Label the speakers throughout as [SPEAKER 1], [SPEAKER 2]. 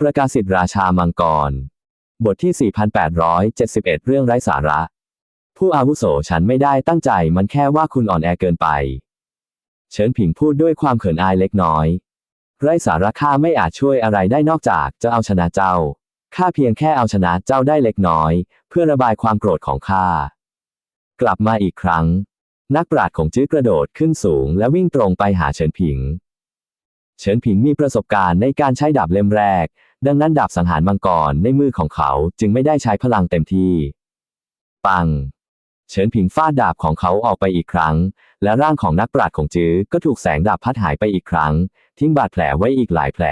[SPEAKER 1] ประกาศสิทธิราชามังกร บทที่ 4871 เรื่องไร้สาระ ผู้อาวุโสฉันไม่ได้ตั้งใจมันแค่ว่าคุณอ่อนแอเกินไป เฉินผิงพูดด้วยความเขินอายเล็กน้อย ไร้สาระข้าไม่อาจช่วยอะไรได้นอกจากจะเอาชนะเจ้า ข้าเพียงแค่เอาชนะเจ้าได้เล็กน้อย เพื่อระบายความโกรธของข้า กลับมาอีกครั้ง นักปราชญ์ของจื้อกระโดดขึ้นสูง และวิ่งตรงไปหาเฉินผิง เฉินผิงมีประสบการณ์ในการใช้ดาบเล่มแรก ดังนั้นดาบสังหารมังกรในมือของเขาจึงไม่ได้ใช้พลังเต็มที่ ปัง เฉินผิงฟาดดาบของเขาออกไปอีกครั้ง และร่างของนักปราชญ์ของจื้อก็ถูกแสงดาบพัดหายไปอีกครั้ง ทิ้งบาดแผลไว้อีกหลายแผล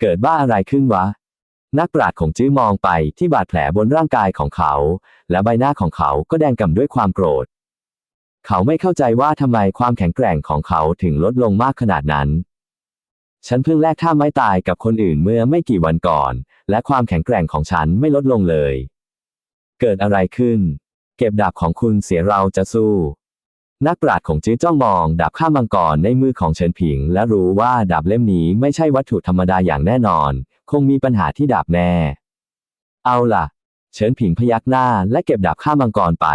[SPEAKER 1] เกิดบ้าอะไรขึ้นวะ นักปราชญ์ของจื้อมองไปที่บาดแผลบนร่างกายของเขา และใบหน้าของเขาก็แดงก่ำด้วยความโกรธ เขาไม่เข้าใจว่าทำไมความแข็งแกร่งของเขาถึงลดลงมากขนาดนั้น ฉันเพิ่งแลกท่าไม้ตายกับคนอื่นเมื่อไม่กี่วันก่อน และความแข็งแกร่งของฉันไม่ลดลงเลย เกิดอะไรขึ้น เก็บดาบของคุณเสียเราจะสู้ นักปราชญ์ของจื้อจ้องมองดาบข้ามังกรในมือของเฉินผิง และรู้ว่าดาบเล่มนี้ไม่ใช่วัตถุธรรมดาอย่างแน่นอน คงมีปัญหาที่ดาบแน่ เอาล่ะ เฉินผิงพยักหน้าและเก็บดาบข้ามังกรไป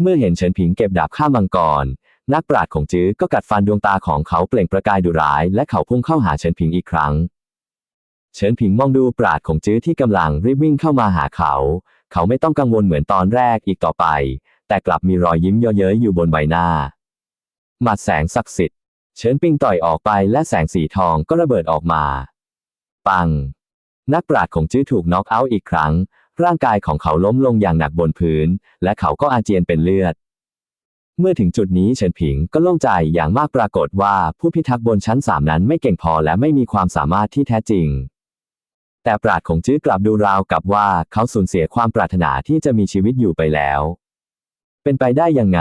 [SPEAKER 1] เมื่อเห็นเฉินผิงเก็บดาบข้ามังกร นักปราชญ์ของจื้อก็กัดฟันดวงตาของเขาเปล่งประกายดุร้าย และเขาพุ่งเข้าหาเฉินผิงอีกครั้ง เฉินผิงมองดูปราชญ์ของจื้อที่กำลังรีบวิ่งเข้ามาหาเขา เขาไม่ต้องกังวลเหมือนตอนแรกอีกต่อไป แต่กลับมีรอยยิ้มเยาะเย้ยอยู่บนใบหน้าหมัดแสงศักดิ์สิทธิ์ เฉินปิงต่อยออกไปและแสงสีทองก็ระเบิดออกมา ปัง นักปราชญ์ของจื้อถูกน็อกเอาท์อีกครั้ง ร่างกายของเขาล้มลงอย่างหนักบนพื้น และเขาก็อาเจียนเป็นเลือด เมื่อถึงจุดนี้เฉินผิงก็โล่งใจอย่างมากปรากฏว่าผู้พิทักษ์บนชั้นสามนั้นไม่เก่งพอและไม่มีความสามารถที่แท้จริง แต่ปราดของจื้อกลับดูราวกับว่าเขาสูญเสียความปรารถนาที่จะมีชีวิตอยู่ไปแล้ว เป็นไปได้ยังไง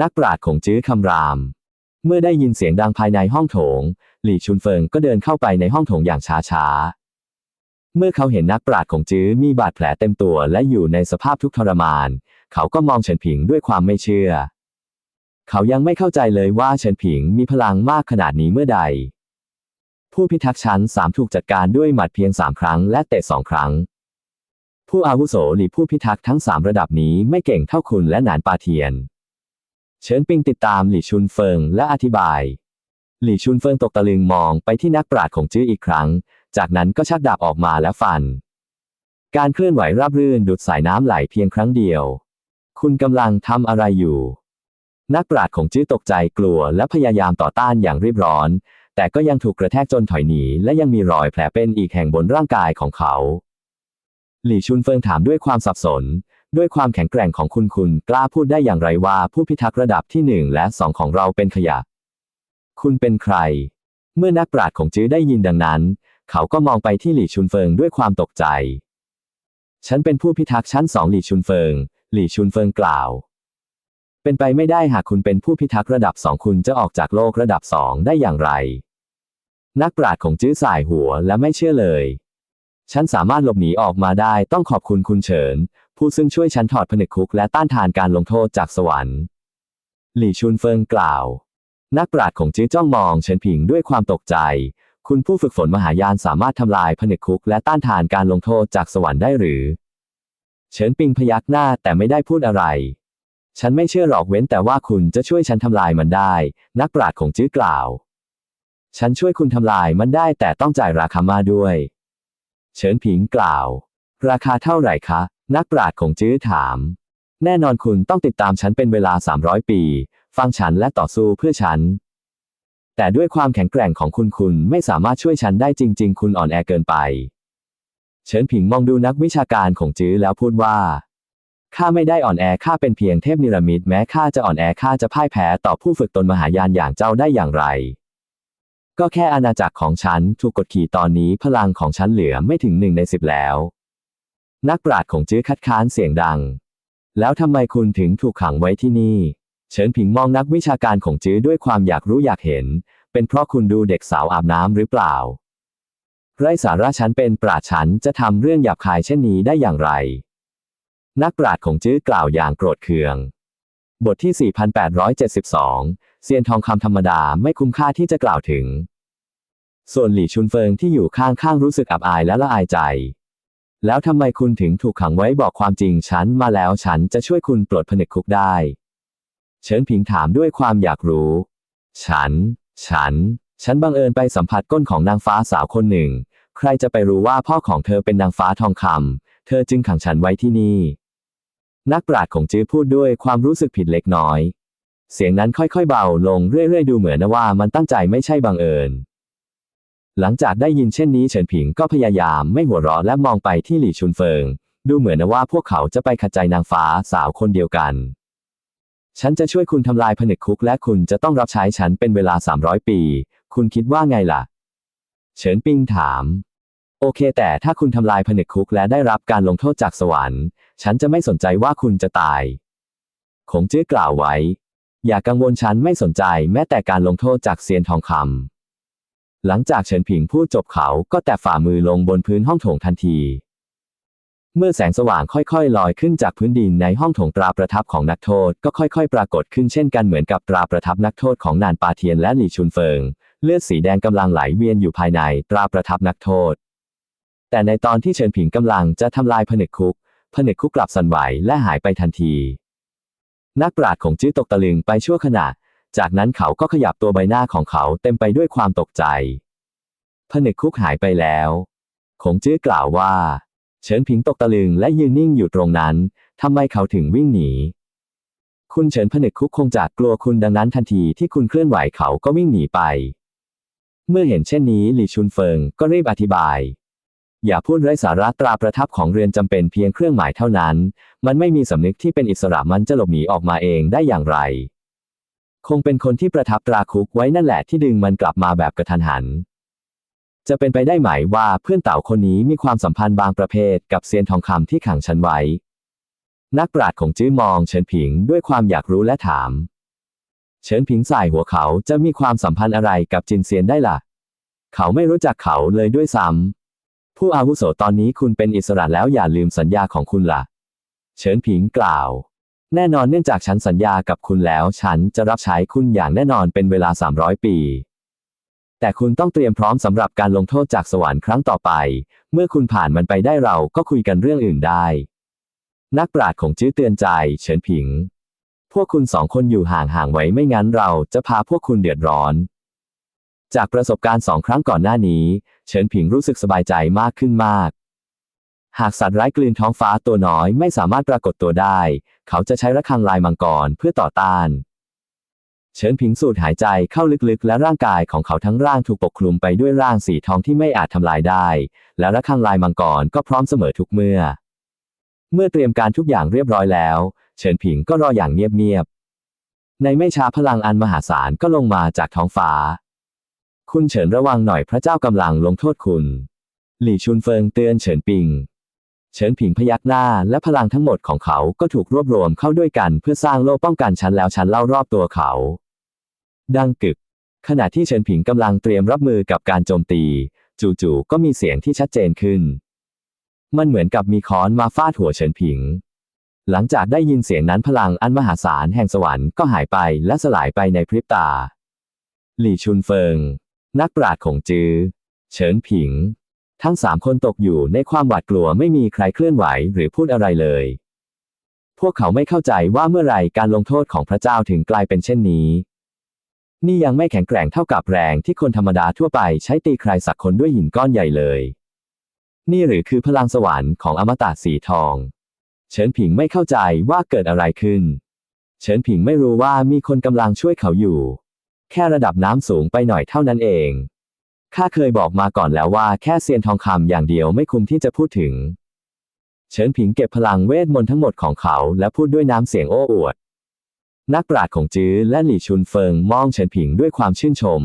[SPEAKER 1] นักปราดของจื้อคำราม เมื่อได้ยินเสียงดังภายในห้องโถง หลี่ชุนเฟิงก็เดินเข้าไปในห้องโถงอย่างช้าๆ เมื่อเขาเห็นนักปราดของจื้อมีบาดแผลเต็มตัวและอยู่ในสภาพทุกข์ทรมาน เขาก็มองเฉินผิงด้วยความไม่เชื่อ เขายังไม่เข้าใจเลยว่าเฉินผิงมีพลังมากขนาดนี้เมื่อใด ผู้พิทักษ์ชั้นสามถูกจัดการด้วยหมัดเพียงสามครั้งและเตะสองครั้ง ผู้อาวุโสหรือผู้พิทักษ์ทั้งสามระดับนี้ไม่เก่งเท่าคุณและหนานปาเทียน เฉินปิงติดตามหลี่ชุนเฟิงและอธิบาย หลี่ชุนเฟิงตกตะลึงมองไปที่นักปราชญ์ของจื้ออีกครั้ง จากนั้นก็ชักดาบออกมาและฟัน การเคลื่อนไหวราบรื่นดุดสายน้ำไหลเพียงครั้งเดียว คุณกำลังทำอะไรอยู่ นักปราชญ์ของจื้อตกใจกลัวและพยายามต่อต้านอย่างรีบร้อน แต่ก็ยังถูกกระแทกจนถอยหนี และยังมีรอยแผลเป็นอีกแห่งบนร่างกายของเขา หลี่ชุนเฟิงถามด้วยความสับสน ด้วยความแข็งแกร่งของคุณคุณกล้าพูดได้อย่างไรว่าผู้พิทักษ์ระดับที่หนึ่งและสองของเราเป็นขยะ คุณเป็นใคร เมื่อนักปราชญ์ของจื้อได้ยินดังนั้น เขาก็มองไปที่หลี่ชุนเฟิงด้วยความตกใจ ฉันเป็นผู้พิทักษ์ชั้นสองหลี่ชุนเฟิง หลี่ชุนเฟิงกล่าว เป็นไปไม่ได้หากคุณเป็นผู้พิทักษ์ระดับสองคุณจะออกจากโลกระดับสองได้อย่างไร นักปราชญ์ของจื้อสายหัวและไม่เชื่อเลย ฉันสามารถหลบหนีออกมาได้ต้องขอบคุณคุณเฉิน ผู้ซึ่งช่วยฉันถอดผนึกคุกและต้านทานการลงโทษจากสวรรค์ หลี่ชุนเฟิงกล่าว นักปราชญ์ของจื้อจ้องมองเฉินผิงด้วยความตกใจ คุณผู้ฝึกฝนมหายานสามารถทำลายผนึกคุกและต้านทานการลงโทษจากสวรรค์ได้หรือ เฉินปิงพยักหน้าแต่ไม่ได้พูดอะไร ฉันไม่เชื่อหรอกเว้นแต่ว่าคุณจะช่วยฉันทำลายมันได้ นักปราชญ์ของจื้อกล่าว ฉันช่วยคุณทำลายมันได้แต่ต้องจ่ายราคามาด้วย เฉินผิงกล่าว ราคาเท่าไหร่คะ นักปราชญ์ของจื้อถาม แน่นอนคุณต้องติดตามฉันเป็นเวลา 300 ปี ฟังฉันและต่อสู้เพื่อฉัน แต่ด้วยความแข็งแกร่งของคุณคุณไม่สามารถช่วยฉันได้จริง ๆ คุณอ่อนแอเกินไป เฉินผิงมองดูนักวิชาการของจื้อแล้วพูดว่า ข้าไม่ได้อ่อนแอข้าเป็นเพียงเทพนิรมิตแม้ข้าจะอ่อนแอข้าจะพ่ายแพ้ต่อผู้ฝึกตนมหายานอย่างเจ้าได้อย่างไร ก็แค่อาณาจักรของฉันถูกกดขี่ตอนนี้พลังของฉันเหลือไม่ถึงหนึ่งในสิบแล้ว นักปราชญ์ของจื้อคัดค้านเสียงดัง แล้วทำไมคุณถึงถูกขังไว้ที่นี่ เฉินผิงมองนักวิชาการของจื้อด้วยความอยากรู้อยากเห็น เป็นเพราะคุณดูเด็กสาวอาบน้ำหรือเปล่า ไร้สาระฉันเป็นปราชญ์ฉันจะทำเรื่องหยาบคายเช่นนี้ได้อย่างไร นักปราชญ์ของจื้อกล่าวอย่างโกรธเคือง บทที่ 4872 เซียนทองคำธรรมดาไม่คุ้มค่าที่จะกล่าวถึง ส่วนหลี่ชุนเฟิงที่อยู่ข้างๆรู้สึกอับอายและละอายใจ แล้วทำไมคุณถึงถูกขังไว้บอกความจริงฉันมาแล้วฉันจะช่วยคุณปลดผนึกคุกได้ เฉินผิงถามด้วยความอยากรู้ ฉัน ฉัน ฉันบังเอิญไปสัมผัสก้นของนางฟ้าสาวคนหนึ่ง ใครจะไปรู้ว่าพ่อของเธอเป็นนางฟ้าทองคำ เธอจึงขังฉันไว้ที่นี่ นักปราชญ์ของจื้อพูดด้วยความรู้สึกผิดเล็กน้อย เสียงนั้นค่อยๆเบาลงเรื่อยๆดูเหมือนนะว่ามันตั้งใจไม่ใช่บังเอิญ หลังจากได้ยินเช่นนี้เฉินผิงก็พยายามไม่หัวเราะและมองไปที่หลี่ชุนเฟิง ดูเหมือนนะว่าพวกเขาจะไปขัดใจนางฟ้าสาวคนเดียวกัน ฉันจะช่วยคุณทำลายผนึกคุกและคุณจะต้องรับใช้ฉันเป็นเวลา 300 ปี คุณคิดว่าไงล่ะ เฉินปิงถาม โอเค แต่ถ้าคุณทำลายผนึกคุกและได้รับการลงโทษจากสวรรค์ ฉันจะไม่สนใจว่าคุณจะตายคงจื้อกล่าวไว้ อย่ากังวลฉันไม่สนใจแม้แต่การลงโทษจากเซียนทองคำหลังจากเฉินผิงพูดจบเขาก็แตะฝ่ามือลงบนพื้นห้องโถงทันที เมื่อแสงสว่างค่อยๆ ลอยขึ้นจากพื้นดินในห้องโถงตราประทับของนักโทษก็ค่อยๆ ปรากฏขึ้นเช่นกันเหมือนกับตราประทับนักโทษของนานปาเทียนและหลี่ชุนเฟิง เลือดสีแดงกำลังไหลเวียนอยู่ภายในตราประทับนักโทษ แต่ในตอนที่เฉินผิงกำลังจะทำลายผนึกคุก ผนึกคุกกลับสั่นไหวและหายไปทันที นักปราชญ์ของจื้อตกตะลึงไปชั่วขณะ จากนั้นเขาก็ขยับตัวใบหน้าของเขาเต็มไปด้วยความตกใจ ผนึกคุกหายไปแล้วคงจื้อกล่าวว่า เฉินผิงตกตะลึงและยืนนิ่งอยู่ตรงนั้น ทำไมเขาถึงวิ่งหนี คุณเฉินผนึกคุกคงจะกลัวคุณดังนั้นทันทีที่คุณเคลื่อนไหวเขาก็วิ่งหนีไป เมื่อเห็นเช่นนี้หลี่ชุนเฟิงก็รีบอธิบาย อย่าพูดไร้สาระตราประทับของเรือนจำเป็นเพียงเครื่องหมายเท่านั้น มันไม่มีสำนึกที่เป็นอิสระมันจะหลบหนีออกมาเองได้อย่างไร คงเป็นคนที่ประทับตราคุกไว้นั่นแหละที่ดึงมันกลับมาแบบกระทันหัน จะเป็นไปได้ไหมว่าเพื่อนเต่าคนนี้มีความสัมพันธ์บางประเภทกับเซียนทองคำที่ขังฉันไว้ นักปราชญ์ของจื้อมองเฉินผิงด้วยความอยากรู้และถาม เฉินผิงสายหัวเขาจะมีความสัมพันธ์อะไรกับจินเซียนได้ล่ะ เขาไม่รู้จักเขาเลยด้วยซ้ำ ผู้อาวุโสตอนนี้คุณเป็นอิสระแล้วอย่าลืมสัญญาของคุณล่ะ เฉินผิงกล่าว แน่นอนเนื่องจากฉันสัญญากับคุณแล้ว ฉันจะรับใช้คุณอย่างแน่นอนเป็นเวลา 300 ปี แต่คุณต้องเตรียมพร้อมสำหรับการลงโทษจากสวรรค์ครั้งต่อไป เมื่อคุณผ่านมันไปได้เราก็คุยกันเรื่องอื่นได้ นักปราชญ์ของจื้อเตือนใจ เฉินผิง พวกคุณสองคนอยู่ห่างๆไว้ไม่งั้นเราจะพาพวกคุณเดือดร้อน จากประสบการณ์สองครั้งก่อนหน้านี้ เฉินผิงรู้สึกสบายใจมากขึ้นมาก หากสัตว์ร้ายกลืนท้องฟ้าตัวน้อยไม่สามารถปรากฏตัวได้ เขาจะใช้ระฆังลายมังกรเพื่อต่อต้านเฉินผิงสูดหายใจเข้าลึกๆ และร่างกายของเขาทั้งร่างถูกปกคลุมไปด้วยร่างสีทองที่ไม่อาจทำลายได้ และระฆังลายมังกรก็พร้อมเสมอทุกเมื่อ เมื่อเตรียมการทุกอย่างเรียบร้อยแล้ว เฉินผิงก็รออย่างเงียบๆในไม่ช้าพลังอันมหาศาลก็ลงมาจากท้องฟ้า คุณเฉินระวังหน่อยพระเจ้ากำลังลงโทษคุณ หลี่ชุนเฟิงเตือนเฉินปิง เฉินผิงพยักหน้าและพลังทั้งหมดของเขาก็ถูกรวบรวมเข้าด้วยกันเพื่อสร้างโล่ป้องกันชั้นแล้วชั้นเล่ารอบตัวเขา ดังกึก ขณะที่เฉินผิงกำลังเตรียมรับมือกับการโจมตี จู่ๆก็มีเสียงที่ชัดเจนขึ้น มันเหมือนกับมีค้อนมาฟาดหัวเฉินผิงหลังจากได้ยินเสียงนั้นพลังอันมหาศาลแห่งสวรรค์ก็หายไปและสลายไปในพริบตา หลี่ชุนเฟิง นักปราชญ์ของจือ เฉินผิง ทั้งสามคนตกอยู่ในความหวาดกลัวไม่มีใครเคลื่อนไหวหรือพูดอะไรเลย พวกเขาไม่เข้าใจว่าเมื่อไรการลงโทษของพระเจ้าถึงกลายเป็นเช่นนี้ นี่ยังไม่แข็งแกร่งเท่ากับแรงที่คนธรรมดาทั่วไปใช้ตีใครสักคนด้วยหินก้อนใหญ่เลย นี่หรือคือพลังสวรรค์ของอมตะสีทอง เฉินผิงไม่เข้าใจว่าเกิดอะไรขึ้น เฉินผิงไม่รู้ว่ามีคนกำลังช่วยเขาอยู่ แค่ระดับน้ำสูงไปหน่อยเท่านั้นเอง ข้าเคยบอกมาก่อนแล้วว่าแค่เซียนทองคำอย่างเดียวไม่คุ้มที่จะพูดถึง เฉินผิงเก็บพลังเวทมนต์ทั้งหมดของเขาและพูดด้วยน้ำเสียงโอ้อวด นักปราชญ์ของจื้อและหลี่ชุนเฟิงมองเฉินผิงด้วยความชื่นชม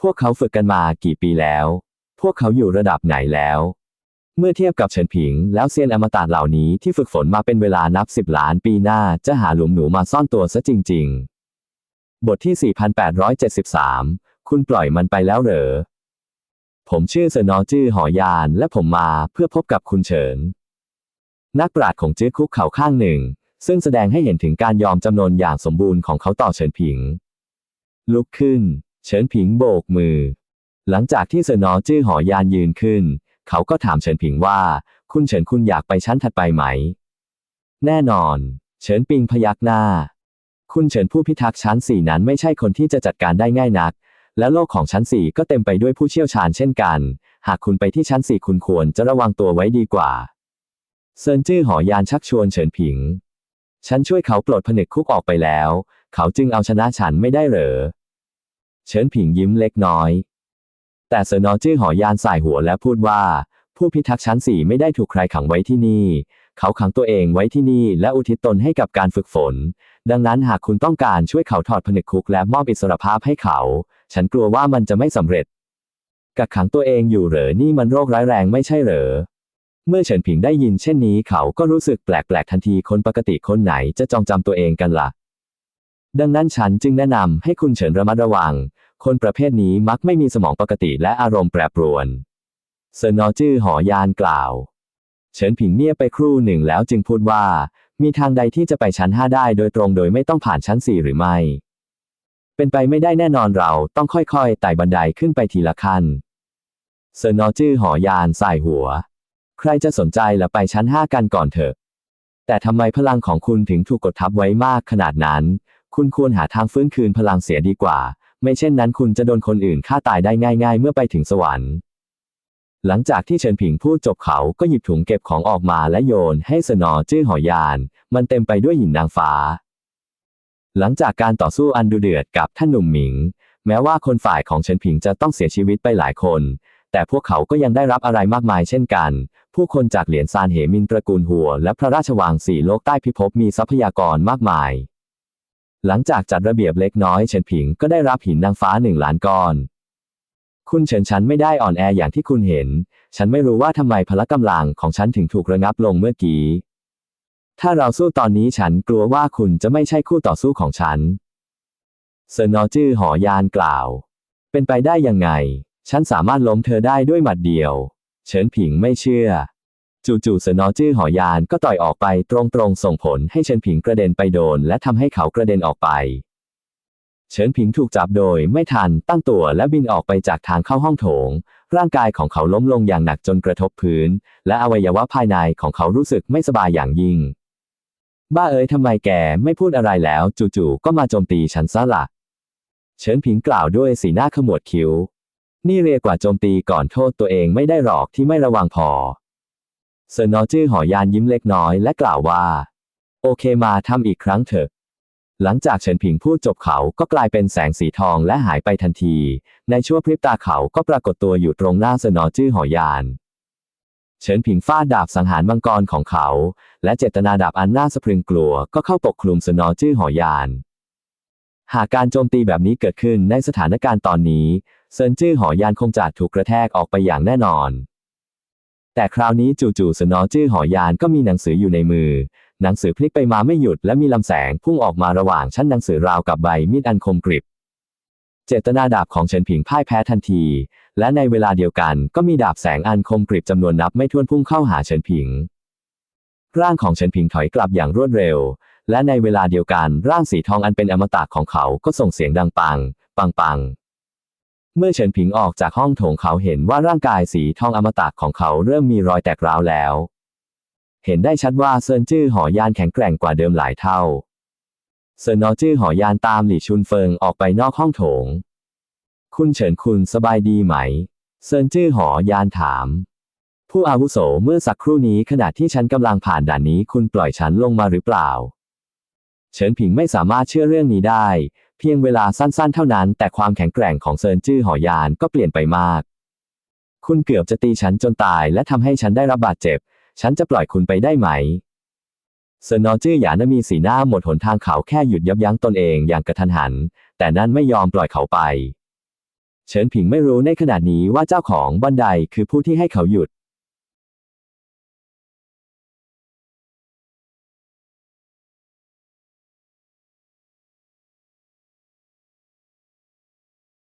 [SPEAKER 1] พวกเขาฝึกกันมากี่ปีแล้ว พวกเขาอยู่ระดับไหนแล้ว เมื่อเทียบกับเฉินผิง แล้วเซียนอมตะเหล่านี้ที่ฝึกฝนมาเป็นเวลานับสิบล้านปีหน้าจะหาหลุมหนูมาซ่อนตัวซะจริง ๆ บทที่ 4873 คุณปล่อยมันไปแล้วเหรอ ผมชื่อเซนอจื้อหอยาน และผมมาเพื่อพบกับคุณเฉิน นักปราชญ์ของจื้อคุกเข่าข้างหนึ่ง ซึ่งแสดงให้เห็นถึงการยอมจำนนอย่างสมบูรณ์ของเขาต่อเฉินผิง ลุกขึ้น เฉินผิงโบกมือ หลังจากที่เสนอจื้อหอยานยืนขึ้น เขาก็ถามเฉินผิงว่า คุณเฉินคุณอยากไปชั้นถัดไปไหม แน่นอน เฉินปิงพยักหน้า คุณเฉินผู้พิทักษ์ชั้นสี่นั้นไม่ใช่คนที่จะจัดการได้ง่ายนัก และโลกของชั้นสี่ก็เต็มไปด้วยผู้เชี่ยวชาญเช่นกัน หากคุณไปที่ชั้นสี่คุณควรจะระวังตัวไว้ดีกว่า เซินจื้อหอยานชักชวนเฉินผิง ฉันช่วยเขาปลดผนึกคุกออกไปแล้ว เขาจึงเอาชนะฉันไม่ได้เหรอ เฉินผิงยิ้มเล็กน้อย แต่เสนอจื้อหอยานสายหัวและพูดว่า ผู้พิทักษ์ชั้นสี่ไม่ได้ถูกใครขังไว้ที่นี่ เขาขังตัวเองไว้ที่นี่และอุทิศตนให้กับการฝึกฝน ดังนั้นหากคุณต้องการช่วยเขาถอดผนึกคุกและมอบอิสรภาพให้เขา ฉันกลัวว่ามันจะไม่สำเร็จ กักขังตัวเองอยู่เหรอ นี่มันโรคร้ายแรงไม่ใช่เหรอ เมื่อเฉินผิงได้ยินเช่นนี้เขาก็รู้สึกแปลกๆทันทีคนปกติคนไหนจะจองจำตัวเองกันละ่ะ ดังนั้นฉันจึงแนะนำให้คุณเฉินระมัดระวัง คนประเภทนี้มักไม่มีสมองปกติและอารมณ์แปรปรวนเซนอจื้อหอยานกล่าว เฉินผิงเงียบไปครู่หนึ่งแล้วจึงพูดว่า มีทางใดที่จะไปชั้นห้าได้โดยตรงโดยไม่ต้องผ่านชั้นสี่หรือไม่ เป็นไปไม่ได้แน่นอนเราต้องค่อยๆไต่บันไดขึ้นไปทีละขั้นเซอร์นอจื้อหอยานสายหัว ใครจะสนใจละไปชั้นห้ากันก่อนเถอะ แต่ทำไมพลังของคุณถึงถูกกดทับไว้มากขนาดนั้น คุณควรหาทางฟื้นคืนพลังเสียดีกว่า ไม่เช่นนั้นคุณจะโดนคนอื่นฆ่าตายได้ง่าย ๆ เมื่อไปถึงสวรรค์ หลังจากที่เฉินผิงพูดจบเขาก็หยิบถุงเก็บของออกมาและโยนให้สนอจื้อหอยาน มันเต็มไปด้วยหินนางฟ้า หลังจากการต่อสู้อันดุเดือดกับท่านหนุ่มหมิง แม้ว่าคนฝ่ายของเฉินผิงจะต้องเสียชีวิตไปหลายคน แต่พวกเขาก็ยังได้รับอะไรมากมายเช่นกัน ผู้คนจากเหรียญซานเหมินตระกูลหัว และพระราชวังสี่โลกใต้พิภพมีทรัพยากรมากมาย หลังจากจัดระเบียบเล็กน้อยเฉินผิงก็ได้รับหินนางฟ้าหนึ่งล้านก้อน คุณเฉินฉันไม่ได้อ่อนแออย่างที่คุณเห็น ฉันไม่รู้ว่าทำไมพละกำลังของฉันถึงถูกระงับลงเมื่อกี้ ถ้าเราสู้ตอนนี้ฉันกลัวว่าคุณจะไม่ใช่คู่ต่อสู้ของฉัน เซนอจื้อหอยานกล่าว เป็นไปได้ยังไง ฉันสามารถล้มเธอได้ด้วยหมัดเดียว เฉินผิงไม่เชื่อ จู่ๆเสนอจื้อหอยานก็ต่อยออกไปตรงๆส่งผลให้เฉินผิงกระเด็นไปโดน และทำให้เขากระเด็นออกไป เฉินผิงถูกจับโดยไม่ทันตั้งตัวและบินออกไปจากทางเข้าห้องโถง ร่างกายของเขาล้มลงอย่างหนักจนกระทบพื้น และอวัยวะภายในของเขารู้สึกไม่สบายอย่างยิ่ง บ้าเอ๋ยทำไมแกไม่พูดอะไรแล้ว จู่ๆก็มาโจมตีฉันซะละ่ะเฉินผิงกล่าวด้วยสีหน้าขมวดคิ้ว นี่เรียกว่าโจมตีก่อนโทษตัวเองไม่ได้หรอกที่ไม่ระวังพอเซอร์นอจื้อหอยานยิ้มเล็กน้อยและกล่าวว่า โอเคมาทำอีกครั้งเถอะ หลังจากเฉินผิงพูดจบเขาก็กลายเป็นแสงสีทองและหายไปทันที ในชั่วพริบตาเขาก็ปรากฏตัวอยู่ตรงหน้าเซนอจื้อหอยาน เฉินผิงฟาดดาบสังหารมังกรของเขา และเจตนาดาบอันน่าสะพรึงกลัวก็เข้าปกคลุมเซนอจื้อหอยาน หากการโจมตีแบบนี้เกิดขึ้นในสถานการณ์ตอนนี้เซินจื้อหอยานคงจะถูกกระแทกออกไปอย่างแน่นอนแต่คราวนี้จู่ๆสนอจื้อหอยานก็มีหนังสืออยู่ในมือ หนังสือพลิกไปมาไม่หยุดและมีลำแสงพุ่งออกมาระหว่างชั้นหนังสือราวกับใบมีดอันคมกริบ เจตนาดาบของเฉินผิงพ่ายแพ้ทันที และในเวลาเดียวกันก็มีดาบแสงอันคมกริบจำนวนนับไม่ถ้วนพุ่งเข้าหาเฉินผิง ร่างของเฉินผิงถอยกลับอย่างรวดเร็ว และในเวลาเดียวกันร่างสีทองอันเป็นอมตะของเขาก็ส่งเสียงดังปัง ปังปังเมื่อเฉินผิงออกจากห้องโถงเขาเห็นว่าร่างกายสีทองอมตะของเขาเริ่มมีรอยแตกร้าวแล้ว เห็นได้ชัดว่าเซินจื้อหอยานแข็งแกร่งกว่าเดิมหลายเท่า เซินนอจื้อหอยานตามหลี่ชุนเฟิงออกไปนอกห้องโถง คุณเฉินคุณสบายดีไหม เซินจื้อหอยานถาม ผู้อาวุโสเมื่อสักครู่นี้ขณะที่ฉันกำลังผ่านด่านนี้คุณปล่อยฉันลงมาหรือเปล่า เฉินผิงไม่สามารถเชื่อเรื่องนี้ได้ เพียงเวลาสั้นๆ เท่านั้น แต่ความแข็งแกร่งของเซินจื้อหอยานก็เปลี่ยนไปมาก คุณเกือบจะตีฉันจนตายและทำให้ฉันได้รับบาดเจ็บ ฉันจะปล่อยคุณไปได้ไหมเซินนอจื้อหยานมีสีหน้าหมดหนทางเขาแค่หยุดยับยั้งตนเองอย่างกระทันหัน แต่นั่นไม่ยอมปล่อยเขาไป เฉินผิงไม่รู้ในขณะนี้ว่าเจ้าของบันไดคือผู้ที่ให้เขาหยุด